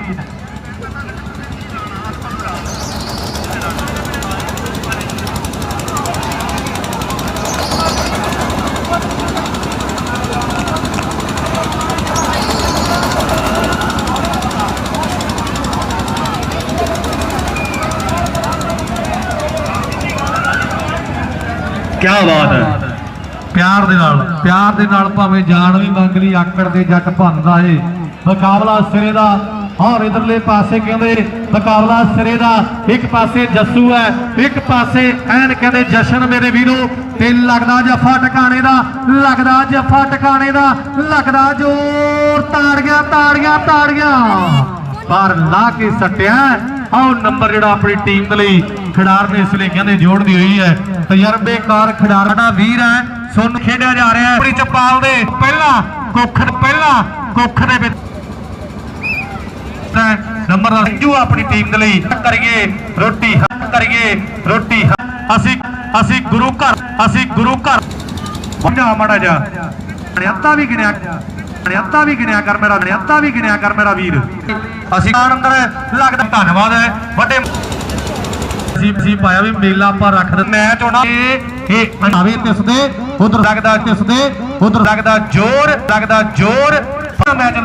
ਕੀ ਬਾਤ ਹੈ। ਪਿਆਰ ਦੇ ਨਾਲ, ਪਿਆਰ ਦੇ ਨਾਲ ਭਾਵੇਂ ਜਾਨ ਵੀ ਮੰਗ ਲਈ, ਆਕੜ ਦੇ ਜੱਟ ਭੰਨਦਾ ਏ। ਮੁਕਾਬਲਾ ਸਿਰੇ ਦਾ ਔਰ ਇਧਰਲੇ ਪਾਸੇ ਕਹਿੰਦੇ, ਮੁਕਾਬਲਾ ਸਿਰੇ ਦਾ, ਇੱਕ ਪਾਸੇ ਜੱਸੂ ਹੈ, ਇੱਕ ਪਾਸੇ ਐਨ ਕਹਿੰਦੇ ਜਸ਼ਨ ਮੇਰੇ ਵੀਰੋ। ਤੇ ਲੱਗਦਾ ਜੱਫਾ ਟਿਕਾਣੇ ਦਾ, ਲੱਗਦਾ ਜੱਫਾ ਟਿਕਾਣੇ ਦਾ, ਲੱਗਦਾ ਜ਼ੋਰ, ਤਾੜੀਆਂ ਤਾੜੀਆਂ ਤਾੜੀਆਂ। ਪਰ ਲਾ ਕੇ ਸੱਟਿਆ, ਆਹ ਨੰਬਰ ਜਿਹੜਾ ਆਪਣੀ ਟੀਮ ਦੇ ਲਈ ਖਿਡਾਰ ਨੇ ਇਸ ਲਈ ਕਹਿੰਦੇ ਜੋੜਦੀ ਹੋਈ ਹੈ। ਤਜਰਬੇਕਾਰ ਖਿਡਾਰ ਵੀਰ ਹੈ ਸੁਣ ਖੇਡਿਆ ਜਾ ਰਿਹਾ ਹੈ। ਆਪਣੀ ਚਪਾਲ ਦੇ ਪਹਿਲਾ ਕੁੱਖ ਪਹਿਲਾ ਕੁੱਖ ਦੇ ਵਿੱਚ ਨੰਬਰ ਦਾ ਸੰਜੂ ਆਪਣੀ ਟੀਮ ਦੇ ਲਈ ਕਰੀਏ, ਰੋਟੀ ਹੱਕ ਕਰੀਏ, ਰੋਟੀ ਅਸੀਂ ਅਸੀਂ ਗੁਰੂ ਘਰ, ਅਸੀਂ ਗੁਰੂ ਘਰ। ਵੰਡਾ ਮਾੜਾ ਜਾ ਨਿਆਤਾ ਵੀ ਗਿਣਿਆ ਨਿਆਤਾ ਵੀ ਗਿਣਿਆ ਕਰ ਮੇਰਾ ਨਿਆਤਾ ਵੀ ਗਿਣਿਆ ਕਰ ਮੇਰਾ ਵੀਰ। ਅਸੀਂ ਅੰਦਰ ਲੱਗਦਾ, ਧੰਨਵਾਦ ਹੈ। ਵੱਡੇ ਸੀ ਸੀ ਪਾਇਆ ਵੀ ਮੇਲਾ ਆਪਾਂ ਰੱਖ ਦਿੰਦੇ ਮੈਚ ਹੋਣਾ। ਇਹ ਆਵੇ ਤਿਸਦੇ ਉਧਰ ਲੱਗਦਾ ਤਿਸਦੇ ਉਧਰ ਲੱਗਦਾ ਜ਼ੋਰ ਲੱਗਦਾ ਜ਼ੋਰ। ਮੈਚ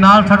ਨਾਲ ਸਾਡਾ